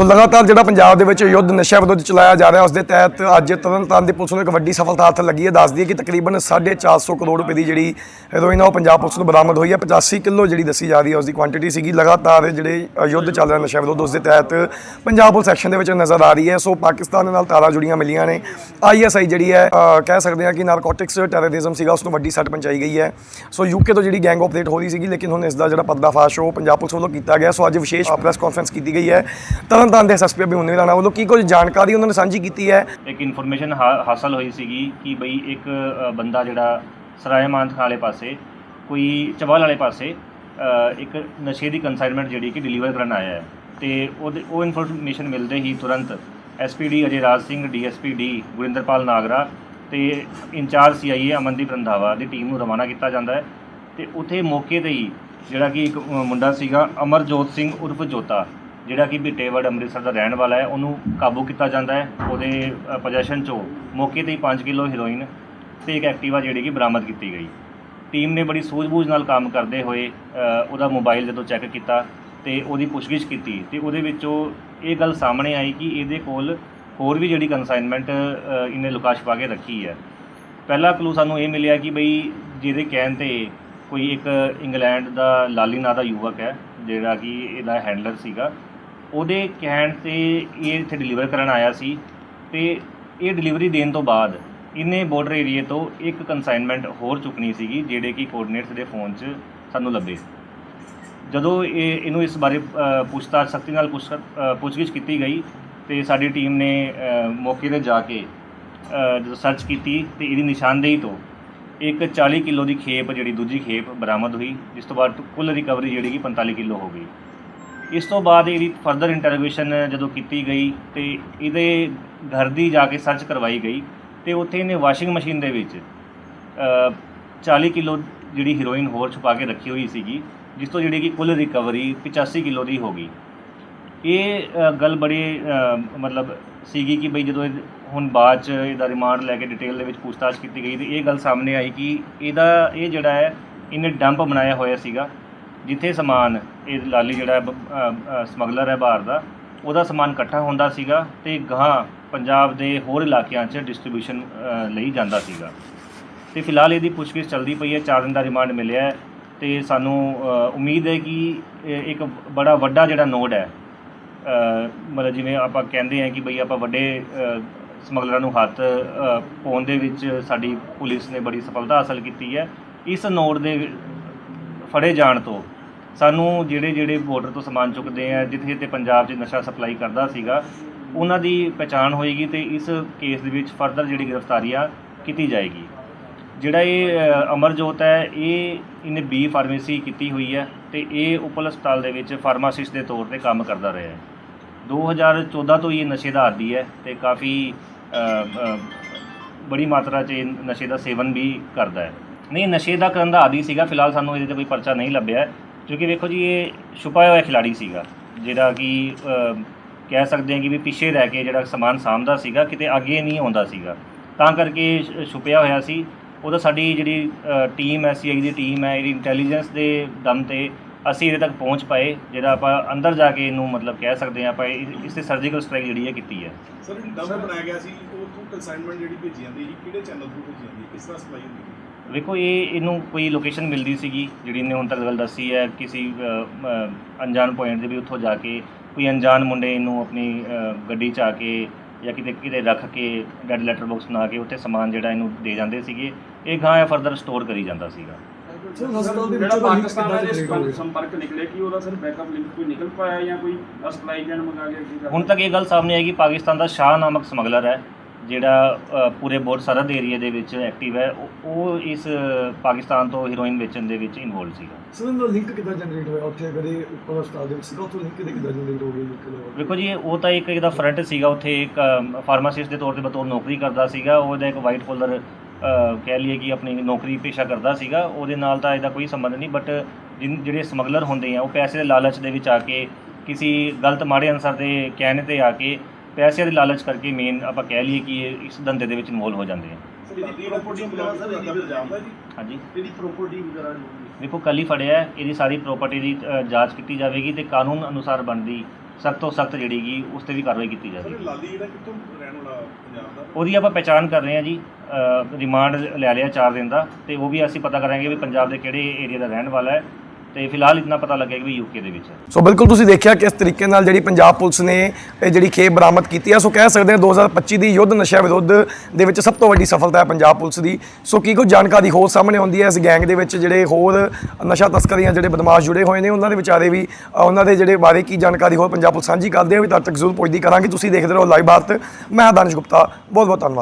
ਸੋ ਲਗਾਤਾਰ ਜਿਹੜਾ ਪੰਜਾਬ ਦੇ ਵਿੱਚ ਯੁੱਧ ਨਸ਼ਾ ਵਿਰੁੱਧ ਚਲਾਇਆ ਜਾ ਰਿਹਾ, ਉਸ ਦੇ ਤਹਿਤ ਅੱਜ ਤਰਨਤਾਰਨ ਦੀ ਪੁਲਿਸ ਨੂੰ ਇੱਕ ਵੱਡੀ ਸਫਲਤਾ ਹੱਥ ਲੱਗੀ ਹੈ। ਦੱਸਦੀ ਹੈ ਕਿ ਤਕਰੀਬਨ 450 ਕਰੋੜ ਰੁਪਏ ਦੀ ਜਿਹੜੀ ਹੈਰੋਇਨ ਆ ਉਹ ਪੰਜਾਬ ਪੁਲਿਸ ਨੂੰ ਬਰਾਮਦ ਹੋਈ ਹੈ। 85 ਕਿਲੋ ਜਿਹੜੀ ਦੱਸੀ ਜਾ ਰਹੀ ਹੈ, ਉਸ ਦੀ ਕੁਆਂਟੀਟੀ ਸੀਗੀ। ਲਗਾਤਾਰ ਜਿਹੜੇ ਯੁੱਧ ਚੱਲ ਰਿਹਾ ਨਸ਼ਾ ਵਿਰੁੱਧ, ਉਸ ਦੇ ਤਹਿਤ ਪੰਜਾਬ ਪੁਲਿਸ ਐਕਸ਼ਨ ਦੇ ਵਿੱਚ ਨਜ਼ਰ ਆ ਰਹੀ ਹੈ। ਸੋ ਪਾਕਿਸਤਾਨ ਦੇ ਨਾਲ ਤਾਰਾਂ ਜੁੜੀਆਂ ਮਿਲੀਆਂ ਨੇ। ਆਈਐਸਆਈ ਜਿਹੜੀ ਹੈ ਕਹਿ ਸਕਦੇ ਹਾਂ ਕਿ ਨਾਰਕੋਟਿਕਸ ਟੈਰਰਿਜ਼ਮ ਸੀਗਾ, ਉਸ ਨੂੰ ਵੱਡੀ ਸੱਟ ਪਹੁੰਚਾਈ ਗਈ ਹੈ। ਸੋ ਯੂਕੇ ਤੋਂ ਜਿਹੜੀ ਗੈਂਗ ਆਪਰੇਟ ਹੋ ਰਹੀ ਸੀਗੀ, ਲੇਕਿਨ ਹੁਣ ਇਸ ਦਾ ਜਿਹੜਾ ਪਰਦਾਫਾਸ਼ ਉਹ ਪੰਜਾਬ ਪੁਲਿਸ ਵੱਲੋਂ ਕੀਤਾ ਗਿਆ। ਸੋ ਅੱਜ ਵਿਸ਼ੇਸ਼ ਪ੍ਰੈਸ ਕਾਨਫਰੰਸ ਕੀਤੀ ਗਈ ਹੈ। ਤਰਨ ਤਰਨਤਾਰਨ ਦੇ ਐਸਐਸਪੀ ਅਭਿਮਨਿਊ ਰਾਣਾ ਵੱਲੋਂ, ਕੀ ਕੁਝ ਜਾਣਕਾਰੀ ਉਹਨਾਂ ਨੇ ਸਾਂਝੀ ਕੀਤੀ ਹੈ? ਇੱਕ ਇਨਫੋਰਮੇਸ਼ਨ ਹਾਸਲ ਹੋਈ ਸੀਗੀ ਕਿ ਬਈ ਇੱਕ ਬੰਦਾ ਜਿਹੜਾ ਸਰਾਏ ਮਾਨਥ ਵਾਲੇ ਪਾਸੇ, ਕੋਈ ਚਵਾਲ ਵਾਲੇ ਪਾਸੇ ਇੱਕ ਨਸ਼ੇ ਦੀ ਕੰਸਾਈਨਮੈਂਟ ਜਿਹੜੀ ਕਿ ਡਿਲੀਵਰ ਕਰਨ ਆਇਆ ਹੈ। ਤੇ ਉਹਦੇ, ਉਹ ਇਨਫੋਰਮੇਸ਼ਨ ਮਿਲਦੇ ਹੀ ਤੁਰੰਤ SPD Ajay Raj Singh DSP D Gurinderpal Nagra ਤੇ ਇੰਚਾਰਜ ਸੀਆਈਏ ਅਮਨਦੀਪ ਰੰਧਾਵਾ ਦੀ ਟੀਮ ਨੂੰ ਰਵਾਨਾ ਕੀਤਾ ਜਾਂਦਾ ਹੈ। ਤੇ ਉੱਥੇ ਮੌਕੇ ਤੇ ਹੀ ਜਿਹੜਾ ਕਿ ਇੱਕ ਮੁੰਡਾ ਸੀਗਾ ਅਮਰਜੋਤ ਸਿੰਘ ਉਰਫ ਜੋਤਾ। ਜਿਹੜਾ ਕਿ ਬਿੱਟੇਵੜ ਅੰਮ੍ਰਿਤਸਰ ਦਾ ਰਹਿਣ ਵਾਲਾ ਹੈ, ਉਹਨੂੰ ਕਾਬੂ ਕੀਤਾ ਜਾਂਦਾ ਹੈ। ਉਹਦੇ ਪੋਜੈਸ਼ਨ ਚੋਂ ਮੌਕੇ ਤੇ ਹੀ 5 ਕਿਲੋ ਹੀਰੋਇਨ ਤੇ ਇੱਕ ਐਕਟਿਵਾ ਜਿਹੜੀ ਕਿ ਬਰਾਮਦ ਕੀਤੀ ਗਈ। ਟੀਮ ਨੇ ਬੜੀ ਸੂਝ-ਬੂਝ ਨਾਲ ਕੰਮ ਕਰਦੇ ਹੋਏ ਉਹਦਾ ਮੋਬਾਈਲ ਜਦੋਂ ਚੈੱਕ ਕੀਤਾ ਤੇ ਉਹਦੀ ਪੁੱਛਗਿੱਛ ਕੀਤੀ ਤੇ ਉਹਦੇ ਵਿੱਚੋਂ ਇਹ ਗੱਲ ਸਾਹਮਣੇ ਆਈ ਕਿ ਇਹਦੇ ਕੋਲ ਹੋਰ ਵੀ ਜਿਹੜੀ ਕੰਸਾਈਨਮੈਂਟ ਇਹਨੇ ਲੁਕਾ ਪਾ ਕੇ ਰੱਖੀ ਹੈ। ਪਹਿਲਾ ਕਲੂ ਸਾਨੂੰ ਇਹ ਮਿਲਿਆ ਕਿ ਬਈ ਜਿਹਦੇ ਕਹਿਣ ਤੇ ਕੋਈ ਇੱਕ ਇੰਗਲੈਂਡ ਦਾ ਲਾਲੀ ਨਾਂ ਦਾ ਯੁਵਕ ਹੈ, ਜਿਹੜਾ ਕਿ ਇਹਦਾ ਹੈਂਡਲਰ ਸੀਗਾ। ਉਹਦੇ ਕਹਿਣ ਤੇ ਇਹ ਇੱਥੇ ਡਿਲੀਵਰ ਕਰਨ ਆਇਆ ਸੀ ਅਤੇ ਇਹ ਡਿਲੀਵਰੀ ਦੇਣ ਤੋਂ ਬਾਅਦ ਇਹਨੇ ਬਾਰਡਰ ਏਰੀਏ ਤੋਂ ਇੱਕ ਕੰਸਾਈਨਮੈਂਟ ਹੋਰ ਚੁੱਕਣੀ ਸੀਗੀ, ਜਿਹੜੇ ਕਿ ਕੋਆਰਡੀਨੇਟਸ ਦੇ ਫੋਨ 'ਚ ਸਾਨੂੰ ਲੱਭੇ। ਜਦੋਂ ਇਹ, ਇਹਨੂੰ ਇਸ ਬਾਰੇ ਪੁੱਛਤਾਛ, ਸਖਤੀ ਨਾਲ ਪੁੱਛ ਪੁੱਛਗਿੱਛ ਕੀਤੀ ਗਈ ਤੇ ਸਾਡੀ ਟੀਮ ਨੇ ਮੌਕੇ ਤੇ ਜਾ ਕੇ ਜਦੋਂ ਸਰਚ ਕੀਤੀ ਤੇ ਇਹਦੀ ਨਿਸ਼ਾਨਦੇਹੀ ਤੋਂ ਇੱਕ 40 ਕਿਲੋ ਦੀ ਖੇਪ, ਜਿਹੜੀ ਦੂਜੀ ਖੇਪ ਬਰਾਮਦ ਹੋਈ, ਜਿਸ ਤੋਂ ਬਾਅਦ ਕੁੱਲ ਰਿਕਵਰੀ ਜਿਹੜੀ ਕਿ 45 ਕਿਲੋ ਹੋ ਗਈ। ਇਸ ਤੋਂ ਬਾਅਦ ਇਹਦੀ ਫਰਦਰ ਇੰਟਰੋਗੇਸ਼ਨ ਜਦੋਂ ਕੀਤੀ ਗਈ ਤੇ ਇਹਦੇ ਘਰ ਦੀ ਜਾ ਕੇ ਸਰਚ ਕਰਵਾਈ ਗਈ ਤੇ ਉੱਥੇ ਇਹਨੇ ਵਾਸ਼ਿੰਗ ਮਸ਼ੀਨ ਦੇ ਵਿੱਚ ਅ, 40 ਕਿਲੋ ਜਿਹੜੀ ਹੀਰੋਇਨ ਹੋਰ ਛੁਪਾ ਕੇ ਰੱਖੀ ਹੋਈ ਸੀਗੀ ਜਿਸ ਤੋਂ ਜਿਹੜੀ ਕਿ ਕੁੱਲ ਰਿਕਵਰੀ 85 ਕਿਲੋ ਦੀ ਹੋ ਗਈ। ਇਹ ਗੱਲ ਬੜੀ ਮਤਲਬ ਸੀਗੀ ਕਿ ਬਈ ਜਦੋਂ ਇਹ ਹੁਣ ਬਾਅਦ ਚ ਇਹਦਾ ਰਿਮਾਂਡ ਲੈ ਕੇ ਡਿਟੇਲ ਦੇ ਵਿੱਚ ਪੁੱਛਤਾਛ ਕੀਤੀ ਗਈ ਤੇ ਇਹ ਗੱਲ ਸਾਹਮਣੇ ਆਈ ਕਿ ਇਹਦਾ ਇਹ ਜਿਹੜਾ ਹੈ ਇਹਨੇ ਡੰਪ ਬਣਾਇਆ ਹੋਇਆ ਸੀਗਾ। ਜਿੱਥੇ ਸਮਾਨ, ਇਹ ਲਾਲੀ ਜਿਹੜਾ ਸਮਗਲਰ ਹੈ ਬਾਹਰ ਦਾ, ਉਹਦਾ ਸਮਾਨ ਇਕੱਠਾ ਹੁੰਦਾ ਸੀਗਾ ਅਤੇ ਗਾਂ ਪੰਜਾਬ ਦੇ ਹੋਰ ਇਲਾਕਿਆਂ 'ਚ ਡਿਸਟ੍ਰੀਬਿਊਸ਼ਨ ਲਈ ਜਾਂਦਾ ਸੀਗਾ। ਅਤੇ ਫਿਲਹਾਲ ਇਹਦੀ ਪੁੱਛਗਿੱਛ ਚੱਲਦੀ ਪਈ ਹੈ, ਚਾਰ ਦਿਨ ਦਾ ਰਿਮਾਂਡ ਮਿਲਿਆ ਹੈ ਤੇ ਸਾਨੂੰ ਉਮੀਦ ਹੈ ਕਿ ਇੱਕ ਬੜਾ ਵੱਡਾ ਜਿਹੜਾ ਨੋਡ ਹੈ ਮਤਲਬ ਜਿਵੇਂ ਆਪਾਂ ਕਹਿੰਦੇ ਹਾਂ ਕਿ ਬਈ ਆਪਾਂ ਵੱਡੇ ਸਮਗਲਰਾਂ ਨੂੰ ਹੱਥ ਪਾਉਣ ਦੇ ਵਿੱਚ ਸਾਡੀ ਪੁਲਿਸ ਨੇ ਬੜੀ ਸਫਲਤਾ ਹਾਸਲ ਕੀਤੀ ਹੈ। ਇਸ ਨੋਡ ਦੇ ਫੜੇ ਜਾਣ ਤੋਂ, ਸਾਨੂੰ ਜਿਹੜੇ ਜਿਹੜੇ ਬਾਰਡਰ ਤੋਂ ਸਮਾਨ ਚੁੱਕਦੇ ਆ, ਜਿੱਥੇ ਜਿੱਥੇ ਪੰਜਾਬ 'ਚ ਨਸ਼ਾ ਸਪਲਾਈ ਕਰਦਾ ਸੀਗਾ, ਉਹਨਾਂ ਦੀ ਪਛਾਣ ਹੋਏਗੀ ਤੇ ਇਸ ਕੇਸ ਦੇ ਵਿੱਚ ਫਰਦਰ ਜਿਹੜੀ ਗ੍ਰਿਫਤਾਰੀ ਆ ਕੀਤੀ ਜਾਏਗੀ। ਜਿਹੜਾ ਇਹ ਅਮਰਜੋਤ ਹੈ, ਇਹ ਇਹਨੇ ਬੀ ਫਾਰਮੇਸੀ ਕੀਤੀ ਹੋਈ ਹੈ ਤੇ ਇਹ ਉਪਲ ਹਸਪਤਾਲ ਦੇ ਵਿੱਚ ਫਾਰਮਾਸਿਸਟ ਦੇ ਤੌਰ ਤੇ ਕੰਮ ਕਰਦਾ ਰਿਹਾ ਹੈ। 2014 ਤੋਂ ਹੀ ਇਹ ਨਸ਼ੇ ਦਾ ਆਦੀ ਹੈ ਤੇ ਕਾਫੀ ਬੜੀ ਮਾਤਰਾ 'ਚ ਇਹ ਨਸ਼ੇ ਦਾ ਸੇਵਨ ਵੀ ਕਰਦਾ ਹੈ। ਨਹੀਂ, ਨਸ਼ੇ ਦਾ ਕਰਨ ਦਾ ਆਦੀ ਸੀਗਾ। ਫਿਲਹਾਲ ਸਾਨੂੰ ਇਹਦੇ ਤੇ ਕੋਈ ਪਰਚਾ ਨਹੀਂ ਲੱਭਿਆ। ਕਿਉਂਕਿ ਵੇਖੋ ਜੀ, ਇਹ ਛੁਪਾਇਆ ਹੋਇਆ ਖਿਲਾੜੀ ਸੀਗਾ, ਜਿਹੜਾ ਕਿ ਕਹਿ ਸਕਦੇ ਹਾਂ ਕਿ ਵੀ ਪਿੱਛੇ ਰਹਿ ਕੇ ਜਿਹੜਾ ਸਮਾਨ ਸਾਂਭਦਾ ਸੀਗਾ, ਕਿਤੇ ਅੱਗੇ ਨਹੀਂ ਆਉਂਦਾ ਸੀਗਾ। ਤਾਂ ਕਰਕੇ ਛੁਪਿਆ ਹੋਇਆ ਸੀ। ਉਹਦਾ ਸਾਡੀ ਜਿਹੜੀ ਟੀਮ ਹੈ ਸੀਆਈ ਦੀ ਟੀਮ ਹੈ, ਇਹਦੀ ਇੰਟੈਲੀਜੈਂਸ ਦੇ ਦਮ ਤੇ ਅਸੀਂ ਇਹਦੇ ਤੱਕ ਪਹੁੰਚ ਪਾਏ, ਜਿਹੜਾ ਆਪਾਂ ਅੰਦਰ ਜਾ ਕੇ ਇਹਨੂੰ ਮਤਲਬ ਕਹਿ ਸਕਦੇ ਹਾਂ, ਆਪਾਂ ਇਸ ਤੇ ਸਰਜੀਕਲ ਸਟ੍ਰਾਈਕ ਜਿਹੜੀ ਹੈ ਕੀਤੀ ਹੈ। ਸਰ, ਇਹ ਬਣਾਇਆ ਗਿਆ ਸੀ ਉਹ ਤੋਂ ਕੰਸਾਈਨਮੈਂਟ ਜਿਹੜੀ ਭੇਜੀ ਜਾਂਦੀ ਸੀ ਕਿਹੜੇ ਚੈਨਲ ਤੋਂ ਭੇਜੀ ਜਾਂਦੀ ਕਿਸ ਤਰ੍ਹਾਂ ਸਪਲਾਈ ਹੁੰਦੀ ਸੀ ਵੇਖੋ ਇਹ ਇਹਨੂੰ ਕੋਈ ਲੋਕੇਸ਼ਨ ਮਿਲਦੀ ਸੀਗੀ ਜਿਹੜੀ ਇਹਨੇ ਹੁਣ ਤੱਕ ਗੱਲ ਦੱਸੀ ਹੈ ਕਿਸੇ ਅਣਜਾਣ ਪੁਆਇੰਟ ਦੇ ਵੀ ਉੱਥੋਂ ਜਾ ਕੇ ਕੋਈ ਅਣਜਾਣ ਮੁੰਡੇ ਇਹਨੂੰ ਆਪਣੀ ਗੱਡੀ 'ਚ ਆ ਕੇ ਜਾਂ ਕਿਤੇ ਕਿਤੇ ਰੱਖ ਕੇ ਡੈਡ ਲੈਟਰ ਬਾਕਸ ਬਣਾ ਕੇ ਉੱਥੇ ਸਮਾਨ ਜਿਹੜਾ ਇਹਨੂੰ ਦੇ ਜਾਂਦੇ ਸੀਗੇ ਇਹ ਗਾਂ ਫਰਦਰ ਸਟੋਰ ਕਰੀ ਜਾਂਦਾ ਸੀਗਾ। ਜਿਹੜਾ ਪਾਕਿਸਤਾਨ ਨਾਲ ਇਹ ਸੰਪਰਕ- ਸੰਪਰਕ ਨਿਕਲੇ ਕਿ ਉਹਦਾ ਸਰ ਬੈਕਅਪ ਲਿੰਕ ਕੋਈ ਨਿਕਲ ਪਾਇਆ ਜਾਂ ਕੋਈ ਸਪਲਾਈ ਜਨ ਮੰਗਾ ਕੇ ਕੀ? ਹੁਣ ਤੱਕ ਇਹ ਗੱਲ ਸਾਹਮਣੇ ਆਈ ਕਿ ਪਾਕਿਸਤਾਨ ਦਾ ਸ਼ਾਹ ਨਾਮਕ ਸਮਗਲਰ ਹੈ। ਜਿਹੜਾ ਪੂਰੇ ਬੋਰਡ ਸਰਹੱਦ ਏਰੀਆ ਦੇ ਵਿੱਚ ਐਕਟਿਵ ਹੈ ਉਹ- ਇਸ ਪਾਕਿਸਤਾਨ ਤੋਂ ਹੀਰੋਇਨ ਵੇਚਣ ਦੇ ਵਿੱਚ ਇਨਵੋਲਡ ਸੀਗਾ। ਸੋ ਇਹਨਾਂ ਦਾ ਲਿੰਕ ਕਿੱਦਾਂ ਜਨਰੇਟ ਹੋਇਆ? ਉੱਥੇ ਕਦੇ ਉੱਪਰ ਹਸਪਤਾਲ ਦੇ ਵਿੱਚ ਸੀਗਾ ਉੱਥੋਂ ਲਿੰਕ ਕਿੱਦਾਂ ਕਿੱਦਾਂ ਜਨਰੇਟ ਹੋ ਗਿਆ ਵੇਖੋ ਜੀ ਉਹ ਤਾਂ ਇੱਕ ਇਹਦਾ ਫਰੰਟ ਸੀਗਾ ਉੱਥੇ ਇੱਕ ਫਾਰਮਾਸਿਸਟ ਦੇ ਤੌਰ ਤੇ ਬਤੌਰ ਨੌਕਰੀ ਕਰਦਾ ਸੀਗਾ ਉਹਦਾ ਇੱਕ ਵਾਈਟ ਕੋਲਰ ਕਹਿ ਲਈਏ ਕਿ ਆਪਣੀ ਨੌਕਰੀ ਪੇਸ਼ਾ ਕਰਦਾ ਸੀਗਾ ਉਹਦੇ ਨਾਲ ਤਾਂ ਇਹਦਾ ਕੋਈ ਸੰਬੰਧ ਨਹੀਂ ਬਟ ਜਿਹੜੇ ਸਮਗਲਰ ਹੁੰਦੇ ਆ ਉਹ ਪੈਸੇ ਦੇ ਲਾਲਚ ਦੇ ਵਿੱਚ ਆ ਕੇ ਕਿਸੇ ਗਲਤ ਮਾੜੇ ਅਨਸਰ ਦੇ ਕਹਿਣੇ ਤੇ ਆ ਕੇ ਪੈਸੇ ਦੇ ਲਾਲਚ ਕਰਕੇ ਮੇਨ ਆਪਾਂ ਕਹਿ ਲਈਏ ਕਿ ਇਹ ਇਸ ਧੰਦੇ ਦੇ ਵਿੱਚ ਇਨਵੋਲਵ ਹੋ ਜਾਂਦੇ ਆ। ਇਹਦੀ ਪ੍ਰਾਪਰਟੀ ਵਗੈਰਾ ਸਰ ਇਹਦੀ ਪੰਜਾਬ ਦਾ ਜੀ? ਹਾਂਜੀ। ਇਹਦੀ ਪ੍ਰਾਪਰਟੀ ਵਗੈਰਾ ਜੋ ਦੇਖੋ ਕੱਲ ਫੜਿਆ ਹੈ, ਇਹਦੀ ਸਾਰੀ ਪ੍ਰਾਪਰਟੀ ਦੀ ਅ, ਜਾਂਚ ਕੀਤੀ ਜਾਵੇਗੀ ਤੇ ਕਾਨੂੰਨ ਅਨੁਸਾਰ ਬਣਦੀ ਸਖਤ ਤੋਂ ਸਖਤ ਜਿਹੜੀ ਗੀ ਉਸ ਤੇ ਵੀ ਕਾਰਵਾਈ ਕੀਤੀ ਸਰ ਜਾਵੇ ਇਹ ਲਾਲੀ ਜਿਹੜਾ ਕਿੱਥੋਂ ਰਹਿਣ ਵਾਲਾ ਪੰਜਾਬ ਦਾ? ਉਹਦੀ ਆਪਾਂ ਪਹਿਚਾਣ ਕਰ ਰਹੇ ਹਾਂ ਜੀ ਰਿਮਾਂਡ ਲੈ ਲਿਆ 4 ਦਿਨ ਦਾ ਤੇ ਉਹ ਵੀ ਅਸੀਂ ਪਤਾ ਕਰਾਂਗੇ ਵੀ ਪੰਜਾਬ ਦੇ ਕਿਹੜੇ ਏਰੀਆ ਦਾ ਰਹਿਣ ਵਾਲਾ ਹੈ। ਤੇ ਫਿਲਹਾਲ ਇਤਨਾ ਪਤਾ ਲੱਗਿਆ ਕਿ ਵੀ ਯੂਕੇ ਦੇ ਵਿੱਚ ਹੈ। ਸੋ ਬਿਲਕੁਲ ਤੁਸੀਂ ਦੇਖਿਆ ਕਿਸ ਤਰੀਕੇ ਨਾਲ ਜਿਹੜੀ ਪੰਜਾਬ ਪੁਲਿਸ ਨੇ ਇਹ ਜਿਹੜੀ ਖੇਪ ਬਰਾਮਦ ਕੀਤੀ ਹੈ। ਸੋ ਕਹਿ ਸਕਦੇ ਹਾਂ 2025 ਦੀ ਯੁੱਧ ਨਸ਼ਾ ਵਿਰੁੱਧ ਦੇ ਵਿੱਚ ਸਭ ਤੋਂ ਵੱਡੀ ਸਫਲਤਾ ਹੈ ਪੰਜਾਬ ਪੁਲਿਸ ਦੀ। ਸੋ ਕੀ ਕੋਈ ਜਾਣਕਾਰੀ ਹੋਰ ਸਾਹਮਣੇ ਆਉਂਦੀ ਹੈ ਇਸ ਗੈਂਗ ਦੇ ਵਿੱਚ ਜਿਹੜੇ ਹੋਰ ਨਸ਼ਾ ਤਸਕਰੀਆਂ ਜਿਹੜੇ ਬਦਮਾਸ਼ ਜੁੜੇ ਹੋਏ ਨੇ? ਉਹਨਾਂ ਦੇ ਵਿਚਾਰੇ ਵੀ ਉਹਨਾਂ ਦੇ ਜਿਹੜੇ ਬਾਰੇ ਕੀ ਜਾਣਕਾਰੀ ਹੋਰ ਪੰਜਾਬ ਪੁਲਿਸ ਸਾਂਝੀ ਕਰਦੇ ਆ? ਵੀ ਤਦ ਤੱਕ ਜ਼ਰੂਰ ਪੁੱਛਦੀ ਕਰਾਂਗੇ। ਤੁਸੀਂ ਦੇਖਦੇ ਰਹੋ ਲਾਈਵ ਭਾਰਤ ਮੈਂ ਦਾਨਿਸ਼ ਗੁਪਤਾ। ਬਹੁਤ ਬਹੁਤ ਧੰਨਵਾਦ।